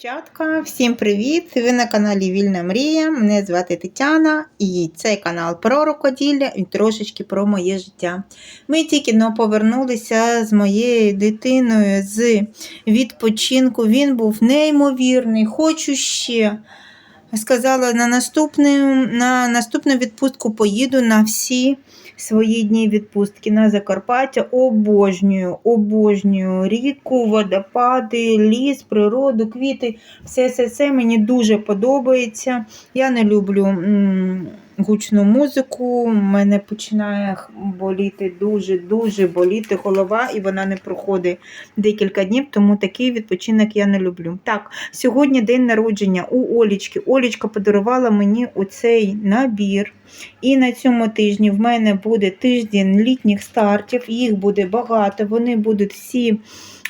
Дівчатка, всім привіт! Ви на каналі Вільна Мрія. Мене звати Тетяна і цей канал про рукоділля і трошечки про моє життя. Ми тільки но повернулися з моєю дитиною з відпочинку. Він був неймовірний, хочу ще. Сказала, на наступну, на наступну відпустку поїду на всі свої дні відпустки на Закарпаття. Обожнюю, обожнюю ріку, водопади, ліс, природу, квіти. Все це, мені дуже подобається. Я не люблю гучну музику. Мене починає боліти дуже-дуже боліти голова, і вона не проходить декілька днів, тому такий відпочинок я не люблю. Так, сьогодні день народження у Олічки. Олічка подарувала мені оцей набір. І на цьому тижні в мене буде тиждень літніх стартів, їх буде багато, вони будуть всі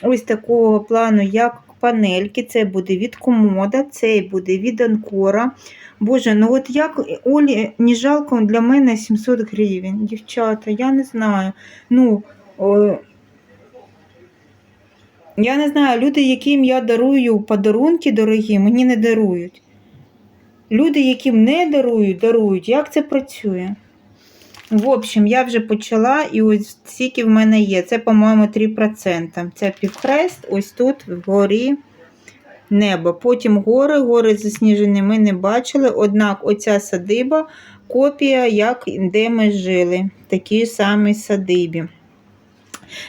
ось такого плану, як панельки. Це буде від комода, цей буде від анкора. Боже, ну от як Олі не жалко для мене 700 гривень. Дівчата, я не знаю. Ну, о, я не знаю, люди, яким я дарую подарунки дорогі, мені не дарують. Люди, яким не дарують, дарують. Як це працює? В общем, я вже почала, і ось скільки в мене є. Це, по-моєму, 3%. Це півхрест, ось тут вгорі небо. Потім гори, гори засніжені ми не бачили. Однак оця садиба копія, як де ми жили. Такі самі садибі.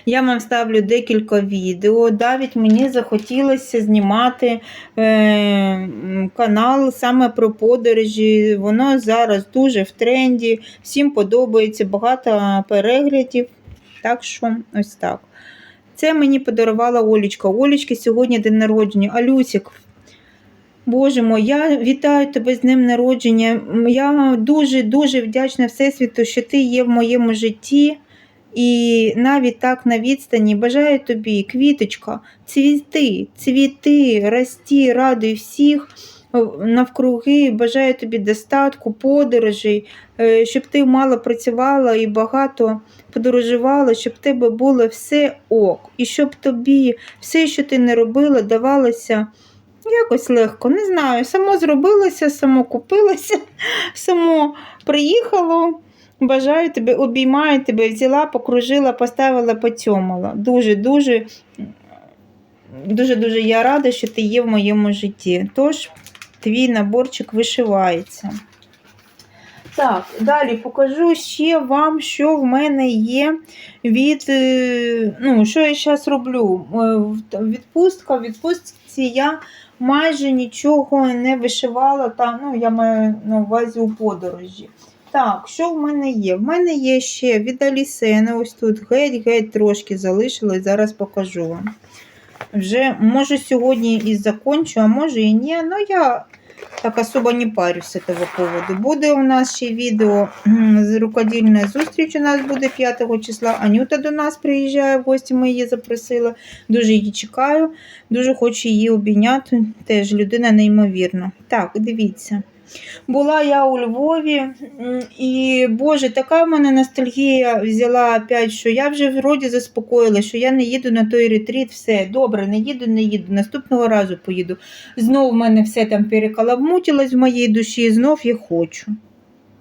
Я вам ставлю декілька відео. Навіть мені захотілося знімати е, канал саме про подорожі. Воно зараз дуже в тренді, всім подобається, багато переглядів. Так що ось так. Це мені подарувала Олічка. Олічки сьогодні день народження. Алюсік. Боже мой, я вітаю тебе з днем народження. Я дуже-дуже вдячна Всесвіту, що ти є в моєму житті. І навіть так на відстані бажаю тобі, квіточка, цвіти, цвіти, рості, радуй всіх навкруги. Бажаю тобі достатку, подорожей, е, щоб ти мало працювала і багато подорожувала, щоб в тебе було все ок. І щоб тобі все, що ти не робила, давалося якось легко. Не знаю, само зробилося, само купилося, само приїхало. Бажаю тебе, обіймаю тебе, взяла, покружила, поставила, поцьомала. Дуже-дуже, дуже-дуже я рада, що ти є в моєму житті. Тож, твій наборчик вишивається. Так, далі покажу ще вам, що в мене є від. е, Ну, що я зараз роблю. Е, Відпустка, в відпустці я майже нічого не вишивала, та, ну, я маю на увазі у подорожі. Так, що в мене є? В мене є ще від Алісени, ось тут геть-геть трошки залишилось, зараз покажу вам. Вже, може, сьогодні і закончу, а може і ні. Ну, я так особо не парюсь з цього поводу. Буде у нас ще відео з рукодільної зустріч. У нас буде 5 числа. Анюта до нас приїжджає в гості, ми її запросили. Дуже її чекаю, дуже хочу її обійняти. Теж людина неймовірна. Так, дивіться. Була я у Львові, і Боже, така в мене ностальгія взяла опять, що я вже вроді заспокоїла, що я не їду на той ретріт, все добре, не їду, не їду. Наступного разу поїду. Знов в мене все там перекаламутилось в моїй душі, знов я хочу.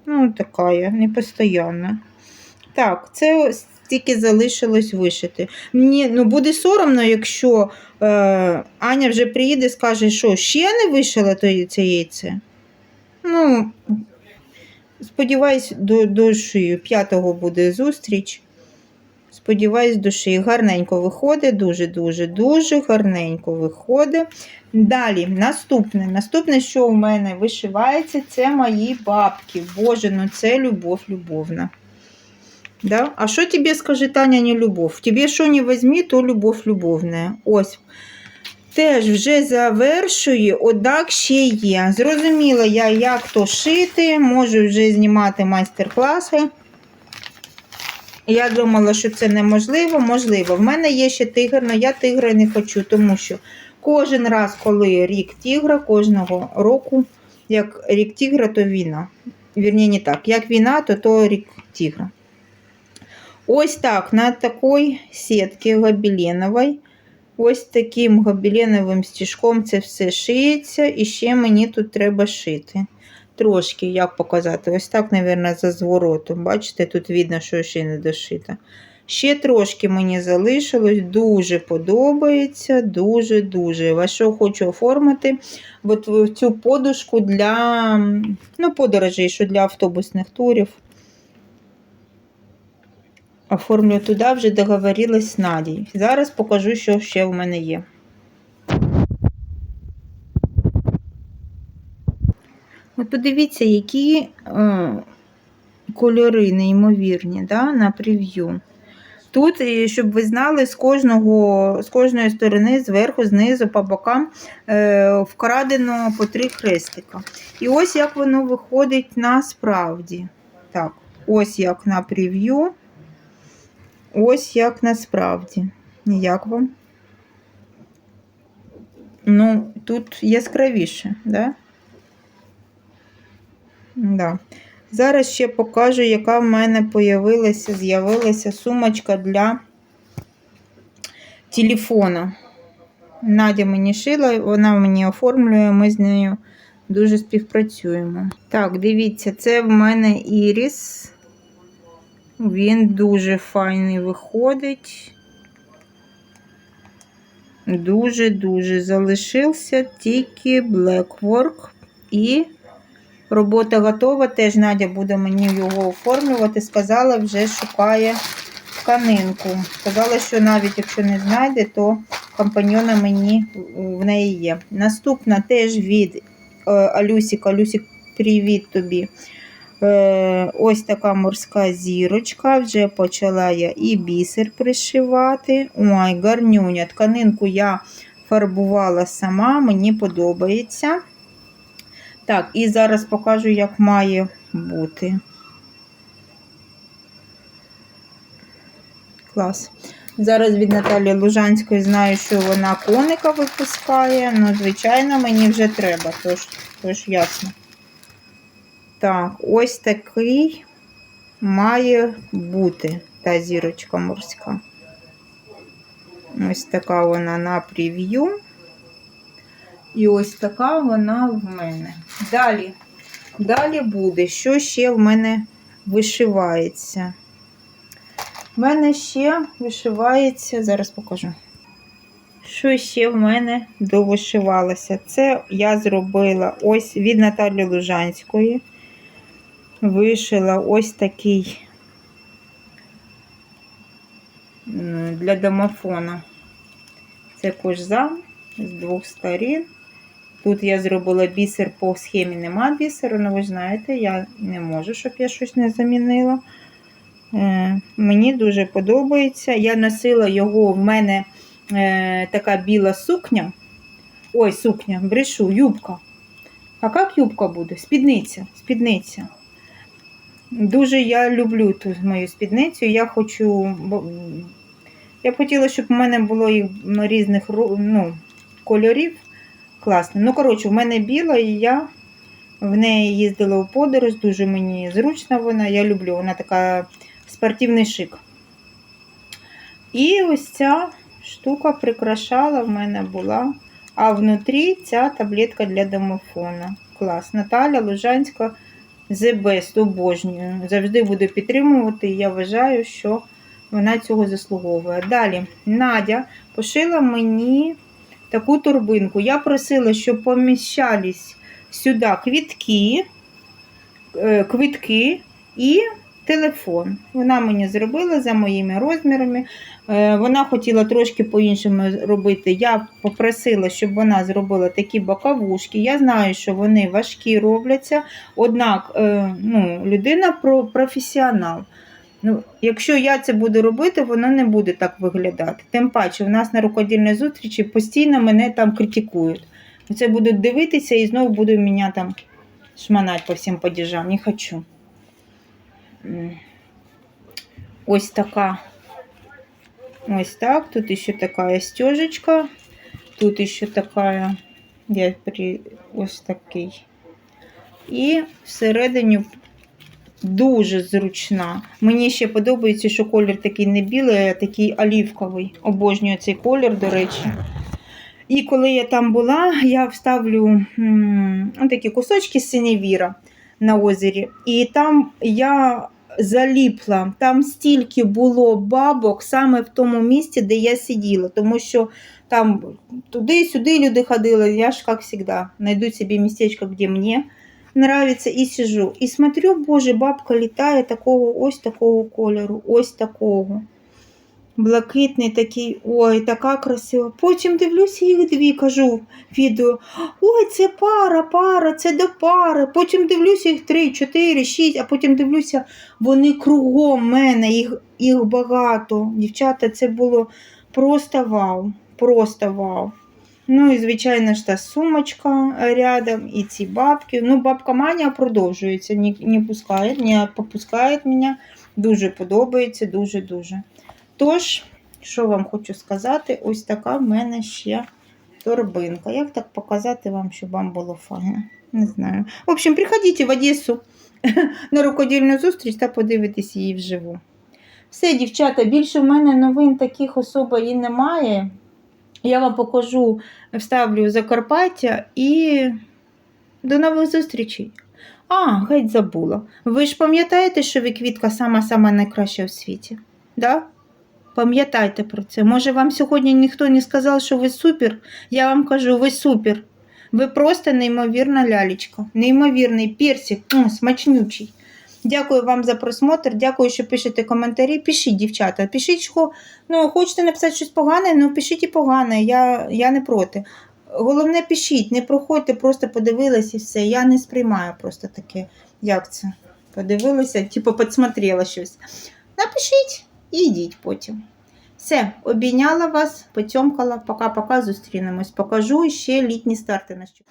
Ну, така я, непостоянна. Так, це тільки залишилось вишити. Мені ну, буде соромно, якщо е, Аня вже приїде і скаже, що ще не вишила це яйце. Ну, сподіваюсь, до, шию. П'ятого буде зустріч. Сподіваюсь, шиї. Гарненько виходить, дуже-дуже, дуже гарненько виходить. Далі, наступне. Наступне, що у мене вишивається, це мої бабки. Боже, ну це любов любовна. Да? А що тобі скаже Таня, не любов? Тебе що не візьмі, то любов любовна. Ось. Теж вже завершую, однак ще є. Зрозуміла я, як то шити, можу вже знімати майстер-класи. Я думала, що це неможливо. Можливо. В мене є ще тигр, але я тигра не хочу, тому що кожен раз, коли рік тігра, кожного року, як рік тігра, то війна. Вірні, не так. Як війна, то то рік тігра. Ось так, на такій сітці гобеленовій Ось таким гобеленовим стіжком це все шиється, і ще мені тут треба шити. Трошки, як показати, ось так, мабуть, за зворотом. Бачите, тут видно, що ще не дошито. Ще трошки мені залишилось, дуже подобається, дуже-дуже. Ось що хочу оформити от цю подушку для ну, подорожей, що для автобусних турів. Оформлю туди, вже договорилась з Надією. Зараз покажу, що ще в мене є. От подивіться, які е, кольори неймовірні да, на прев'ю. Тут, щоб ви знали, з кожного, з кожної сторони, зверху, знизу, по бокам е, вкрадено по три хрестика. І ось як воно виходить насправді. Так, ось як на прев'ю. Ось як насправді. Як вам? Ну, тут яскравіше, да? Да. Зараз ще покажу, яка в мене появилася, з'явилася сумочка для телефона. Надя мені шила, вона мені оформлює, ми з нею дуже співпрацюємо. Так, дивіться, це в мене іріс. Він дуже файний виходить. Дуже-дуже залишився тільки Blackwork і робота готова. Теж Надя буде мені його оформлювати. Сказала, вже шукає тканинку. Сказала, що навіть якщо не знайде, то компаньйона мені в неї є. Наступна теж від е, Алюсік. Алюсік, привіт тобі. Е, Ось така морська зірочка. Вже почала я і бісер пришивати. Ой, гарнюня. Тканинку я фарбувала сама, мені подобається. Так, і зараз покажу, як має бути. Клас. Зараз від Наталі Лужанської знаю, що вона коника випускає. Ну, звичайно, мені вже треба, тож, тож ясно. Так, ось такий має бути та зірочка морська. Ось така вона на прев'ю. І ось така вона в мене. Далі, далі буде, що ще в мене вишивається. В мене ще вишивається, зараз покажу. Що ще в мене довишивалося? Це я зробила ось від Наталі Лужанської. Вишила ось такий для домофона. Це кожзам з двох сторін. Тут я зробила бісер по схемі нема бісеру, але ви знаєте, я не можу, щоб я щось не замінила. Е, Мені дуже подобається. Я носила його, в мене е, така біла сукня. Ой, сукня, брешу, юбка. А як юбка буде? Спідниця. спідниця. Дуже я люблю ту мою спідницю. Я хочу. Я б хотіла, щоб в мене було їх різних ну, кольорів. Класно. Ну, коротше, в мене біла, і я в неї їздила у подорож, дуже мені зручна вона. Я люблю, вона така спортивний шик. І ось ця штука прикрашала в мене була. А внутрі ця таблетка для домофона. Клас. Наталя Лужанська The Best, обожнюю. Завжди буду підтримувати, і я вважаю, що вона цього заслуговує. Далі, Надя пошила мені таку турбинку. Я просила, щоб поміщались сюди квітки, е, квитки і телефон. Вона мені зробила за моїми розмірами. Е, вона хотіла трошки по-іншому робити. Я попросила, щоб вона зробила такі боковушки. Я знаю, що вони важкі робляться, однак е, ну, людина професіонал. Ну, Якщо я це буду робити, воно не буде так виглядати. Тим паче, в нас на рукодільній зустрічі постійно мене там критикують. Це будуть дивитися і знову будуть мене там шманати по всім падіжам. Не хочу. Ось така. Ось так. Тут ще така стежечка. Тут ще така, ось такий. І всередині Дуже зручна. Мені ще подобається, що колір такий не білий, а такий олівковий. Обожнюю цей колір, до речі. І коли я там була, я вставлю м, такі кусочки синевіра на озері. І там я заліпла, там стільки було бабок саме в тому місці, де я сиділа. Тому що там туди-сюди люди ходили. Я ж, як завжди, знайду собі містечко, де мені нравится і сижу. І смотрю, боже, бабка літає такого, ось такого кольору, ось такого. Блакитний такий, ой, така красива. Потім дивлюся їх дві, кажу відео. Ой, це пара, пара, це до пари. Потім дивлюся їх три, чотири, шість, а потім дивлюся, вони кругом мене, їх, їх багато. Дівчата, це було просто вау. Просто вау. Ну і, звичайно ж, та сумочка рядом, і ці бабки. Ну, бабка Маня продовжується, не, не пускає, не попускає мене. Дуже подобається, дуже-дуже. Тож, що вам хочу сказати, ось така в мене ще торбинка. Як так показати вам, щоб вам було файно? Не знаю. В общем, приходіть в Одесу на рукодільну зустріч та подивитись її вживу. Все, дівчата, більше в мене новин таких особо і немає. Я вам покажу, вставлю Закарпаття і до нових зустрічей. А, геть забула. Ви ж пам'ятаєте, що ви квітка сама-сама найкраща у світі? Да? Пам'ятайте про це. Може, вам сьогодні ніхто не сказав, що ви супер? Я вам кажу, ви супер. Ви просто неймовірна лялечка, неймовірний персик, м, смачнючий. Дякую вам за просмотр. Дякую, що пишете коментарі. Пишіть, дівчата, пишіть, що ну, хочете написати щось погане, ну пишіть і погане, я, я не проти. Головне, пишіть, не проходьте, просто подивились і все. Я не сприймаю просто таке, як це. Подивилася, типу, підсмотрела щось. Напишіть і йдіть потім. Все, обійняла вас, потьомкала. Пока-пока, зустрінемось. Покажу ще літні старти на що.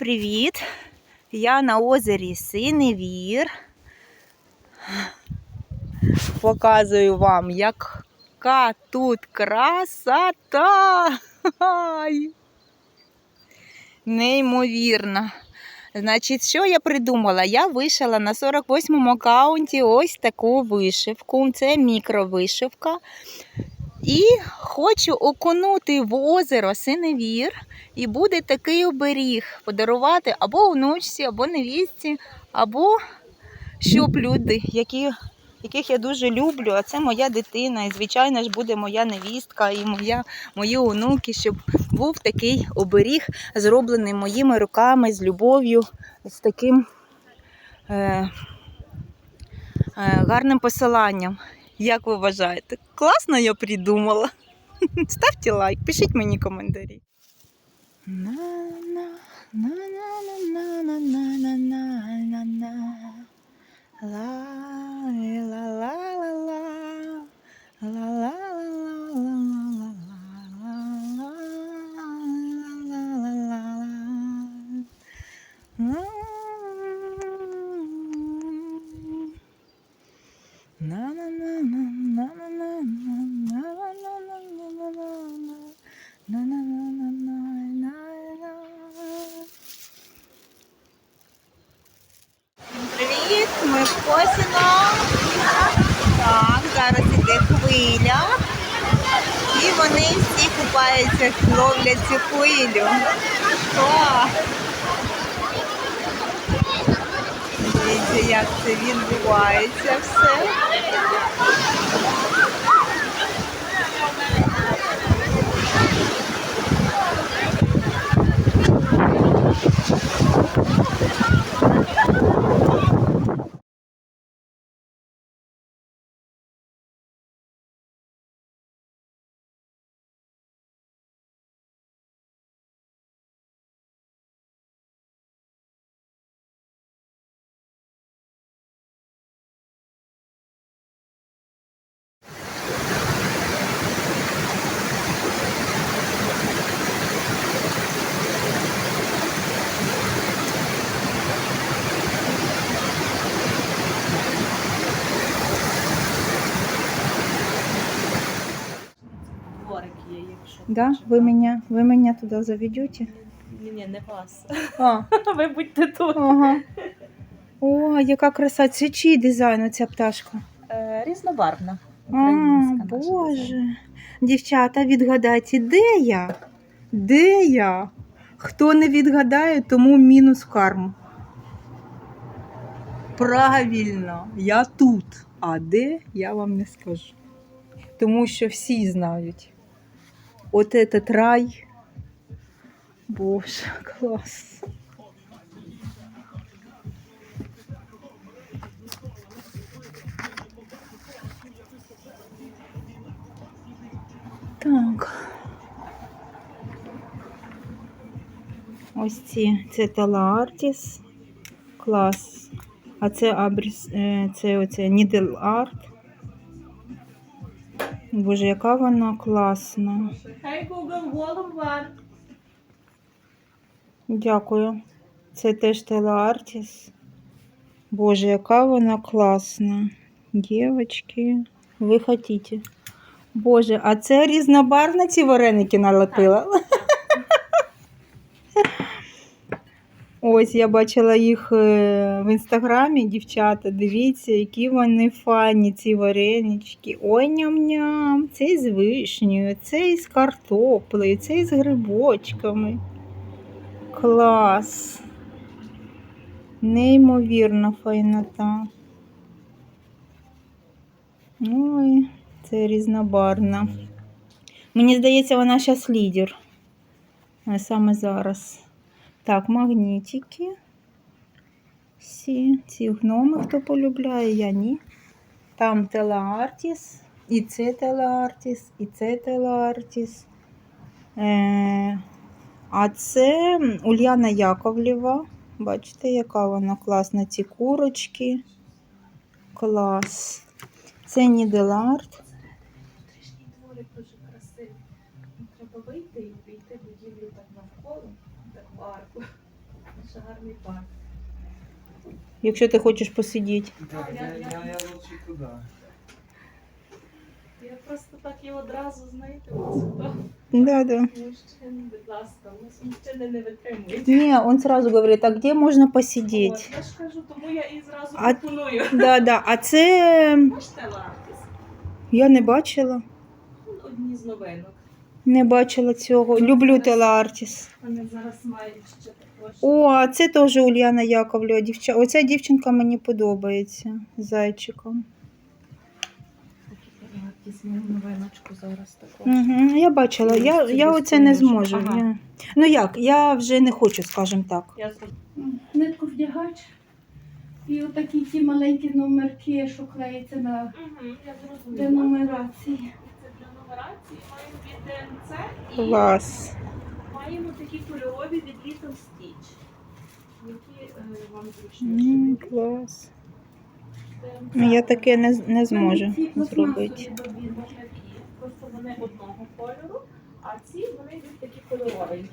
Привіт! Я на озері Синевір. Показую вам, яка тут красота! Неймовірно. Значить, що я придумала? Я вишила на 48-му аккаунті ось таку вишивку. Це мікровишивка. І хочу окунути в озеро Синевір. І буде такий оберіг подарувати або внучці, або невістці, або щоб люди, які, яких я дуже люблю, а це моя дитина. І, звичайно ж, буде моя невістка і моя, мої онуки, щоб був такий оберіг, зроблений моїми руками з любов'ю, з таким е, е, гарним посиланням. Як ви вважаєте? Класно я придумала. Ставте лайк, пишіть мені коментарі. На є, якщо Да? Ви мене, ви мене туди заведете? Ні, ні, не вас. А, Ви будьте тут. ага. О, яка краса. Це чий дизайн ця пташка? Е, різнобарвна. А, Українська наша дизайн. Боже. Дівчата, відгадайте, де я? Де я? Хто не відгадає, тому мінус карму. Правильно, я тут. А де я вам не скажу. Тому що всі знають. От этот рай. Боже, клас. Так. Ось ці це Артіс. Клас. А це Абріс, е, це оце Needle Art. Боже, яка вона класна. Дякую. Це теж Артіс. Боже, яка вона класна. Дівочки, ви хотіте. Боже, а це різнобарвна ці вареники налепила. Ось я бачила їх е, в інстаграмі, дівчата. Дивіться, які вони файні, ці варенички. Ой, ням-ням, цей з вишнею, цей з картоплею, цей з грибочками. Клас. Неймовірна файнота. Ой, це різнобарна. Мені здається, вона зараз лідер. А Саме зараз. Так, магнітики. Всі ці гноми, хто полюбляє, я ні. Там Телеартіс, і це Телеартіс, і це Телеартіс. Е, а це Ульяна Яковлєва. Бачите, яка вона класна. Ці курочки. Клас. Це Ніделарт. Дуже гарний парк. Якщо ти хочеш посидіти. Так, я, я, я, я лучше туди. Я просто так і одразу, знаєте, сюди. Да, да. Мужчин, будь ласка, у нас мужчини не витримують. Не, он сразу говорит, а где можна посидіти? От, я ж кажу, тому я і зразу А- пропоную. Да, да. А це Можете я не бачила. Одні з новинок. Не бачила цього. Люблю Телеартіс. Вони зараз мають ще. О, а це теж Ульяна Яковлева. Дівча... Оця дівчинка мені подобається зайчиком. Зараз. Угу, я бачила. Я, я оце не зможу. Ага. Я... Ну як, я вже не хочу, скажімо так. Нитку вдягач. І отакі ті маленькі номерки, що клеїться на Мгм, Я для нумерації. Це для нумерації маємо від ДМЦ і Клас. Маємо такі кольорові від Little Stitch, які е, вам М, зручніше. клас. Ну, я таке не, не зможу зробити. просто вони одного кольору, а ці вони йдуть такі кольоровенькі.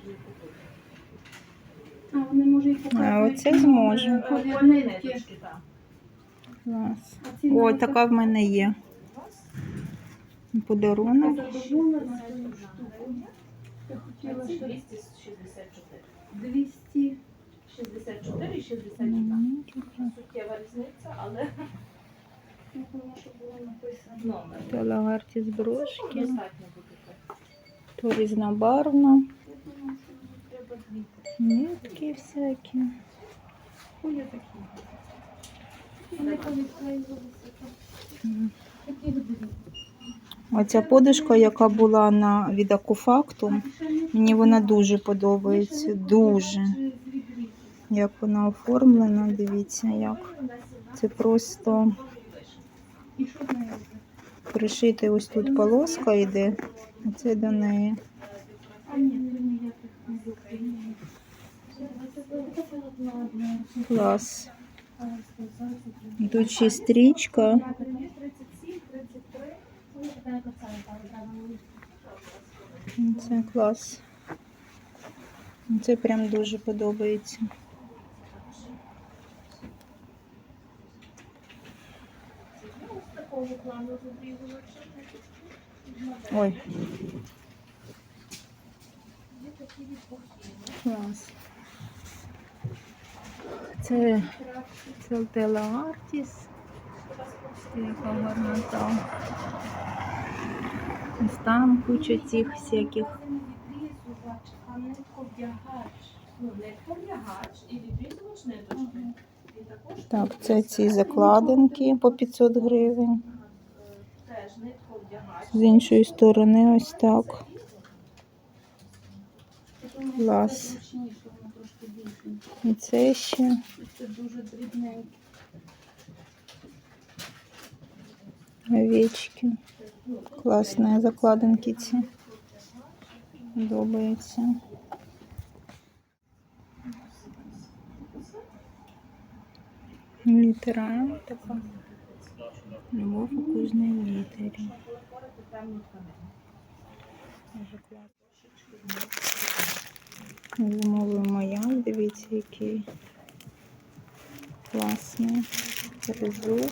А вони може і показують. А, оце зможу. Е, нитки. ниточки, так. Клас. О, така в мене є. Подарунок. Я хотіла ще 264. 200. 64 і 62. Суттєва різниця, але Ну, тому що було написано. номер. Телеартіс брошки. Достатньо буде так. То різнобарвно. Треба дві. Нитки всякі. Ой, я такі. Вони повідклеювалися. Такі дві. Оця подушка, яка була на від Акуфакту, мені вона дуже подобається. Дуже. Як вона оформлена, дивіться як. Це просто пришити ось тут полоска йде. Оце до неї. Клас. Ще стрічка. Клас. Це прям дуже подобається. Ой, Клас. Це Целтела Артіс. Яка гарнота. Ось там куча цих всяких. Так, це ці закладинки по 500 гривень. З іншої сторони ось так. Клас. І це ще. Це дуже дрібненьке. Овечки. Класні закладинки ці. Подобається. Літера така. Любов у кожній літері. Замовуємо я. Дивіться, який класний ризок.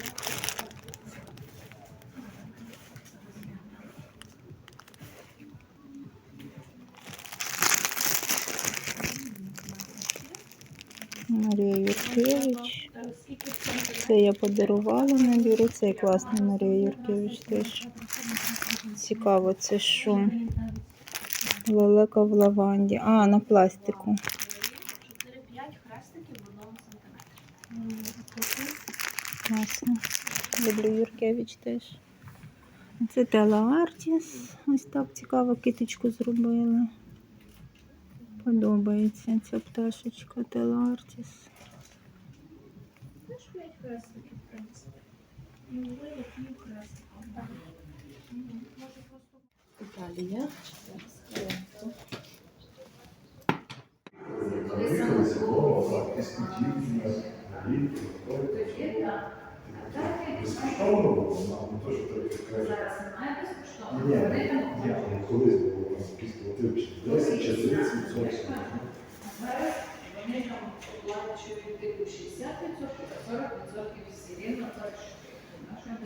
Юркевич. Це я подарувала набір. Цей класний Марія Юркевич теж. Цікаво, це що? Лелека в лаванді. А, на пластику. 4-5 хрестиків в одному сантиметрі. Класно. Люблю Юркевич теж. Це Тела Артіс. Ось так цікаво киточку зробили. Подобається ця пташечка Тела Артіс. Теж 5 хрестиків, в принципі. Ну, ви як пів хрестика. так. Мгм. Може просто Італія. Безкоштовно було, нам не то, що трохи краще. Зараз немає безкоштовно. Ні, Вони там ні, ну колись було там якісь платили чи 10 чи 30 відсотків. Зараз вони там оплачують типу 60%, а 40% всі рівно, так що нашому